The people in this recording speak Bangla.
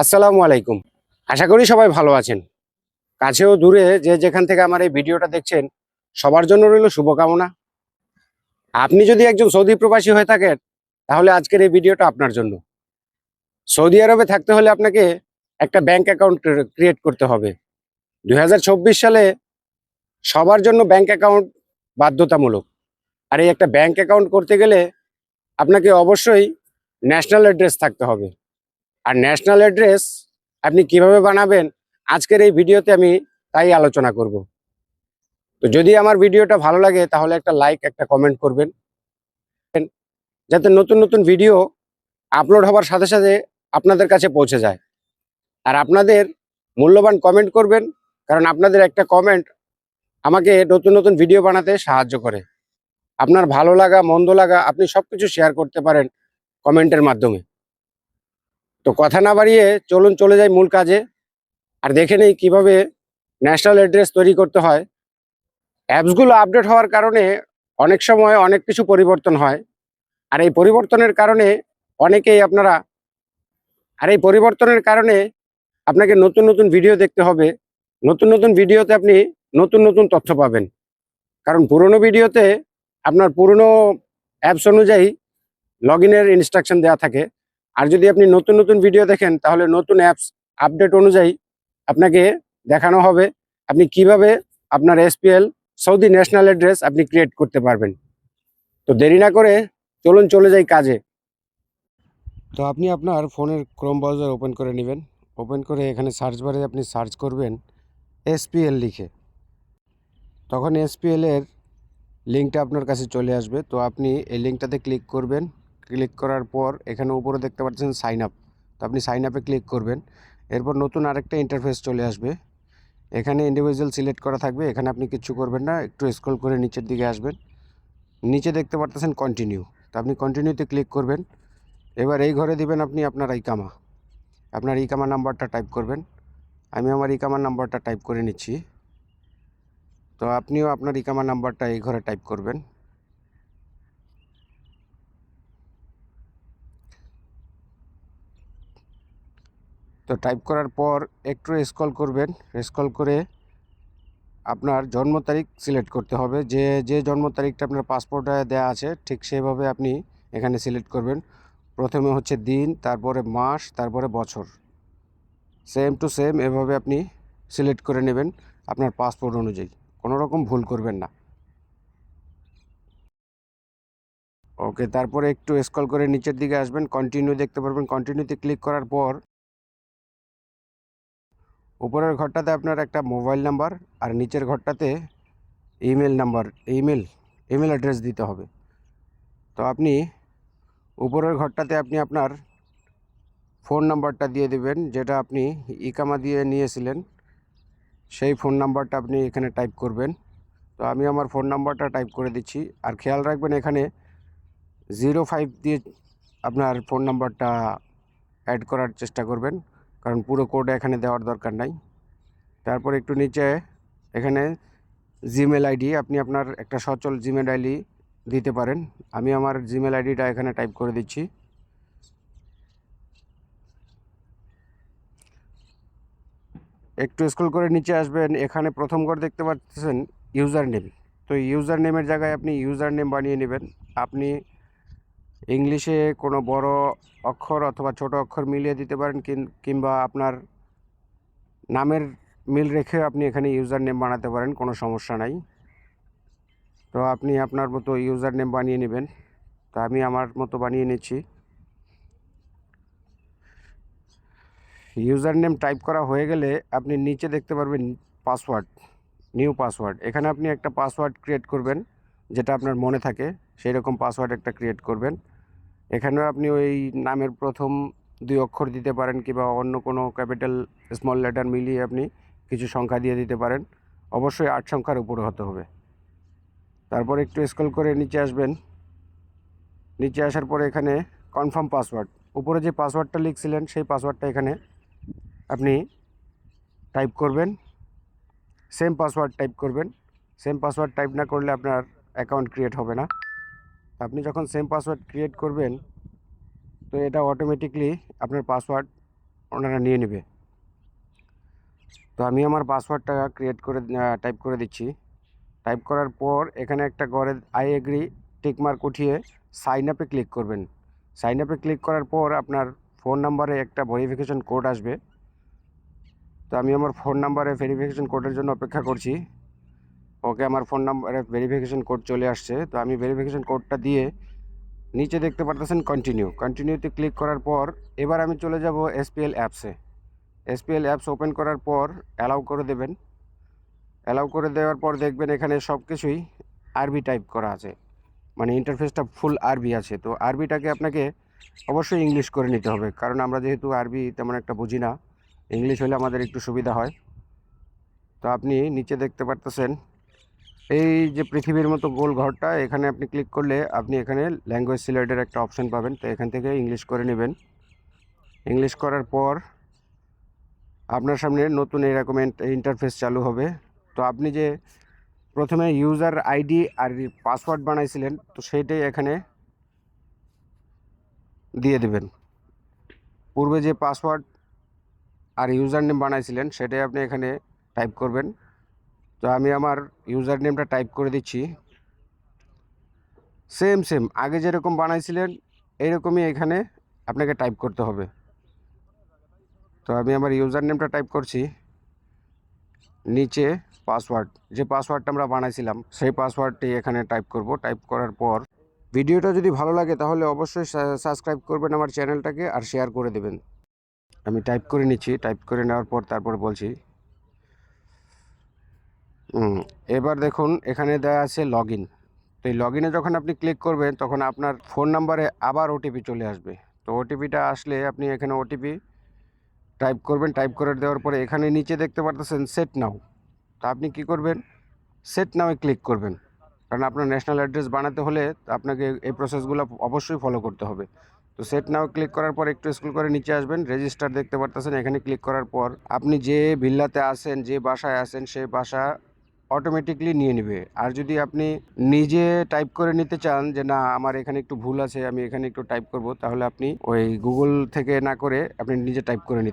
আসসালামু আলাইকুম। আশা করি সবাই ভালো আছেন। কাছেও দূরে যে যেখান থেকে আমার এই ভিডিওটা দেখছেন, সবার জন্য রইল শুভকামনা। আপনি যদি একজন সৌদি প্রবাসী হয়ে থাকেন, তাহলে আজকের এই ভিডিওটা আপনার জন্য। সৌদি আরবে থাকতে হলে আপনাকে একটা ব্যাংক অ্যাকাউন্ট ক্রিয়েট করতে হবে। দু হাজার চব্বিশ সালে সবার জন্য ব্যাংক অ্যাকাউন্ট বাধ্যতামূলক। আর এই একটা ব্যাংক অ্যাকাউন্ট করতে গেলে আপনাকে অবশ্যই ন্যাশনাল অ্যাড্রেস থাকতে হবে। আর ন্যাশনাল অ্যাড্রেস আপনি কীভাবে বানাবেন, আজকের এই ভিডিওতে আমি তাই আলোচনা করব। তো যদি আমার ভিডিওটা ভালো লাগে, তাহলে একটা লাইক একটা কমেন্ট করবেন। যাতে নতুন নতুন ভিডিও আপলোড হবার সাথে সাথে আপনাদের কাছে পৌঁছে যায়। আর আপনাদের মূল্যবান কমেন্ট করবেন, কারণ আপনাদের একটা কমেন্ট আমাকে নতুন নতুন ভিডিও বানাতে সাহায্য করে। আপনার ভালো লাগা, মন্দ লাগা, আপনি সব কিছু শেয়ার করতে পারেন কমেন্টের মাধ্যমে। তো কথা না বাড়িয়ে চলুন চলে যাই মূল কাজে। আর দেখে নেই কীভাবে ন্যাশনাল অ্যাড্রেস তৈরি করতে হয়। অ্যাপসগুলো আপডেট হওয়ার কারণে অনেক সময় অনেক কিছু পরিবর্তন হয়। আর এই পরিবর্তনের কারণে অনেকেই আপনারা আর এই পরিবর্তনের কারণে আপনাকে নতুন নতুন ভিডিও দেখতে হবে। নতুন নতুন ভিডিওতে আপনি নতুন নতুন তথ্য পাবেন। কারণ পুরনো ভিডিওতে আপনার পুরনো অ্যাপস অনুযায়ী লগ ইনের ইনস্ট্রাকশন দেওয়া থাকে। আর যদি আপনি নতুন নতুন ভিডিও দেখেন, তাহলে নতুন অ্যাপস আপডেট অনুযায়ী আপনাকে দেখানো হবে আপনি কীভাবে আপনার এসপিএল সৌদি ন্যাশনাল অ্যাড্রেস আপনি ক্রিয়েট করতে পারবেন। তো দেরি না করে চলুন চলে যাই কাজে। তো আপনি আপনার ফোনের ক্রোম ব্রাউজার ওপেন করে নেবেন। ওপেন করে এখানে সার্চ বারে আপনি সার্চ করবেন এসপিএল লিখে। তখন এসপিএল এর লিঙ্কটা আপনার কাছে চলে আসবে। তো আপনি এই লিঙ্কটাতে ক্লিক করবেন। ক্লিক করার পর এখানে উপরে দেখতে পাচ্ছেন সাইন আপ তো আপনি সাইন আপে ক্লিক করবেন। এরপর নতুন আরেকটা ইন্টারফেস চলে আসবে। এখানে ইন্ডিভিজুয়াল সিলেক্ট করা থাকবে। এখানে আপনি কিচ্ছু করবেন না। একটু স্ক্রল করে নিচের দিকে আসবেন। নিচে দেখতে পারতেছেন কন্টিনিউ তো আপনি কন্টিনিউতে ক্লিক করবেন। এবার এই ঘরে দিবেন আপনি আপনার ইকামা। আপনার ইকামা নাম্বারটা টাইপ করবেন। আমি আমার ইকামা নাম্বারটা টাইপ করে নিচ্ছি। তো আপনিও আপনার ইকামা নাম্বারটা এই ঘরে টাইপ করবেন। তো টাইপ করার পর একটু স্ক্রল করবেন। স্ক্রল করে আপনার জন্ম তারিখ সিলেক্ট করতে হবে। যে যে জন্ম তারিখটা আপনার পাসপোর্টে দেওয়া আছে, ঠিক সেভাবে আপনি এখানে সিলেক্ট করবেন। প্রথমে হচ্ছে দিন, তারপরে মাস, তারপরে বছর। সেম টু সেম এভাবে আপনি সিলেক্ট করে নেবেন আপনার পাসপোর্ট অনুযায়ী। কোনো রকম ভুল করবেন না। ওকে তারপরে একটু স্ক্রল করে নিচের দিকে আসবেন। কন্টিনিউ দেখতে পারবেন। কন্টিনিউতে ক্লিক করার পর উপরের ঘরটাতে আপনার একটা মোবাইল নাম্বার আর নিচের ঘরটাতে email number, email email address দিতে হবে। তো আপনি উপরের ঘরটাতে আপনি আপনার ফোন নাম্বারটা দিয়ে দিবেন, যেটা আপনি ইকামা দিয়ে নিয়েছিলেন। সেই ফোন নাম্বারটা আপনি এখানে টাইপ করবেন। তো আমি আমার ফোন নাম্বারটা টাইপ করে দিচ্ছি। আর খেয়াল রাখবেন এখানে জিরো ফাইভ দিয়ে আপনার ফোন নাম্বারটা অ্যাড করার চেষ্টা করবেন। কারণ পুরো কোড এখানে দেওয়ার দরকার নাই। তারপর একটু নিচে এখানে জিমেল আইডি আপনি আপনার একটা সচল জিমেল আইডি দিতে পারেন। আমি আমার জিমেল আইডিটা এখানে টাইপ করে দিচ্ছি। একটু স্ক্রল করে নিচে আসবেন। এখানে প্রথম ঘর দেখতে পাচ্ছেন ইউজার নেম তো ইউজার নেমের জায়গায় আপনি ইউজার নেম বানিয়ে নেবেন। আপনি ইংলিশে কোনো বড় অক্ষর অথবা ছোট অক্ষর মিলিয়ে দিতে পারেন কিংবা আপনার নামের মিল রেখে আপনি এখানে ইউজার নেম বানাতে পারেন, কোনো সমস্যা নাই। তো আপনি আপনার মতো ইউজার নেম বানিয়ে নেবেন। তো আমি আমার মতো বানিয়ে নিচ্ছি। ইউজার নেম টাইপ করা হয়ে গেলে আপনি নিচে দেখতে পারবেন পাসওয়ার্ড, নিউ পাসওয়ার্ড। এখানে আপনি একটা পাসওয়ার্ড ক্রিয়েট করবেন, যেটা আপনার মনে থাকে সেই রকম পাসওয়ার্ড একটা ক্রিয়েট করবেন। এখানেও আপনি ওই নামের প্রথম দুই অক্ষর দিতে পারেন কিংবা অন্য কোনো ক্যাপিটাল, স্মল লেটার মিলিয়ে আপনি কিছু সংখ্যা দিয়ে দিতে পারেন। অবশ্যই আট সংখ্যার উপরে হতে হবে। তারপর একটু স্ক্রল করে নিচে আসবেন। নিচে আসার পরে এখানে কনফার্ম পাসওয়ার্ড উপরে যে পাসওয়ার্ডটা লিখছিলেন, সেই পাসওয়ার্ডটা এখানে আপনি টাইপ করবেন। সেম পাসওয়ার্ড টাইপ করবেন। সেম পাসওয়ার্ড টাইপ না করলে আপনার অ্যাকাউন্ট ক্রিয়েট হবে না। আপনি যখন সেম পাসওয়ার্ড ক্রিয়েট করবেন, তো এটা অটোমেটিকলি আপনার পাসওয়ার্ড ওনারা নিয়ে নেবে। তো আমি আমার পাসওয়ার্ডটা ক্রিয়েট করে টাইপ করে দিচ্ছি। টাইপ করার পর এখানে একটা গড়ে আই এগ্রি টিকমার্ক উঠিয়ে সাইন আপে ক্লিক করবেন। সাইন আপে ক্লিক করার পর আপনার ফোন নাম্বারে একটা ভেরিফিকেশন কোড আসবে। তো আমি আমার ফোন নাম্বারে ভেরিফিকেশন কোডের জন্য অপেক্ষা করছি। ওকে আমার ফোন নাম্বারে ভেরিফিকেশন কোড চলে আসছে। তো আমি ভেরিফিকেশন কোডটা দিয়ে নিচে দেখতে পারতেছেন কন্টিনিউ কন্টিনিউতে ক্লিক করার পর এবার আমি চলে যাব এসপিএল অ্যাপসে এসপিএল অ্যাপস ওপেন করার পর অ্যালাউ করে দেবেন। অ্যালাউ করে দেওয়ার পর দেখবেন এখানে সব কিছুই আরবি টাইপ করা আছে। মানে ইন্টারফেসটা ফুল আরবি আছে। তো আরবিটাকে আপনাকে অবশ্যই ইংলিশ করে নিতে হবে। কারণ আমরা যেহেতু আরবি তেমন একটা বুঝি না ইংলিশ হলে আমাদের একটু সুবিধা হয়। তো আপনি নিচে দেখতে পারতেছেন এই যে পৃথিবীর মতো গোল ঘরটা, এখানে আপনি ক্লিক করলে আপনি এখানে ল্যাঙ্গুয়েজ সিলেক্টের একটা অপশন পাবেন। তো এখান থেকে ইংলিশ করে নেবেন। ইংলিশ করার পর আপনার সামনে নতুন এরকম ইন্টারফেস চালু হবে। তো আপনি যে প্রথমে ইউজার আইডি আর পাসওয়ার্ড বানাইছিলেন, তো সেইটাই এখানে দিয়ে দেবেন। পূর্বে যে পাসওয়ার্ড আর ইউজার নেম বানাইছিলেন, সেটাই আপনি এখানে টাইপ করবেন। তো আমি আমার ইউজার নেমটা টাইপ করে দিচ্ছি। Same same. আগে যেরকম বানাইছিলেন, এইরকমই এখানে আপনাকে টাইপ করতে হবে। তো আমি আমার ইউজার নেমটা টাইপ করছি। নিচে পাসওয়ার্ড। যে পাসওয়ার্ডটা আমরা বানাইছিলাম, সেই পাসওয়ার্ডটি এখানে টাইপ করব। টাইপ করার পর ভিডিওটা যদি ভালো লাগে, তাহলে অবশ্যই সাবস্ক্রাইব করবেন আমার চ্যানেলটাকে আর শেয়ার করে দেবেন। আমি টাইপ করে নিচ্ছি। টাইপ করে নেওয়ার পর তারপর বলছি এবার দেখুন, এখানে দেওয়া আছে লগ ইন তো এই লগ ইনে যখন আপনি ক্লিক করবেন, তখন আপনার ফোন নাম্বারে আবার ওটিপি চলে আসবে। তো ওটিপিটা আসলে আপনি এখানে ওটিপি টাইপ করবেন। টাইপ করে দেওয়ার পরে এখানে নিচে দেখতে পারতেছেন সেট নাও তো আপনি কি করবেন? সেট নাওয়ে ক্লিক করবেন। কারণ আপনার ন্যাশনাল অ্যাড্রেস বানাতে হলে আপনাকে এই প্রসেসগুলো অবশ্যই ফলো করতে হবে। তো সেট নাও ক্লিক করার পর একটু স্কুল করে নিচে আসবেন। রেজিস্টার দেখতে পারতেছেন। এখানে ক্লিক করার পর আপনি যে ভিল্লাতে আসেন যে বাসায় আসেন সেই বাসা অটোমেটিকলি নিয়ে নেবে। আর যদি আপনি নিজে টাইপ করে নিতে চান যে, না, আমার এখানে একটু ভুল আছে, আমি এখানে একটু টাইপ করব, তাহলে আপনি ওই গুগল থেকে না করে আপনি নিজে টাইপ করে নিতে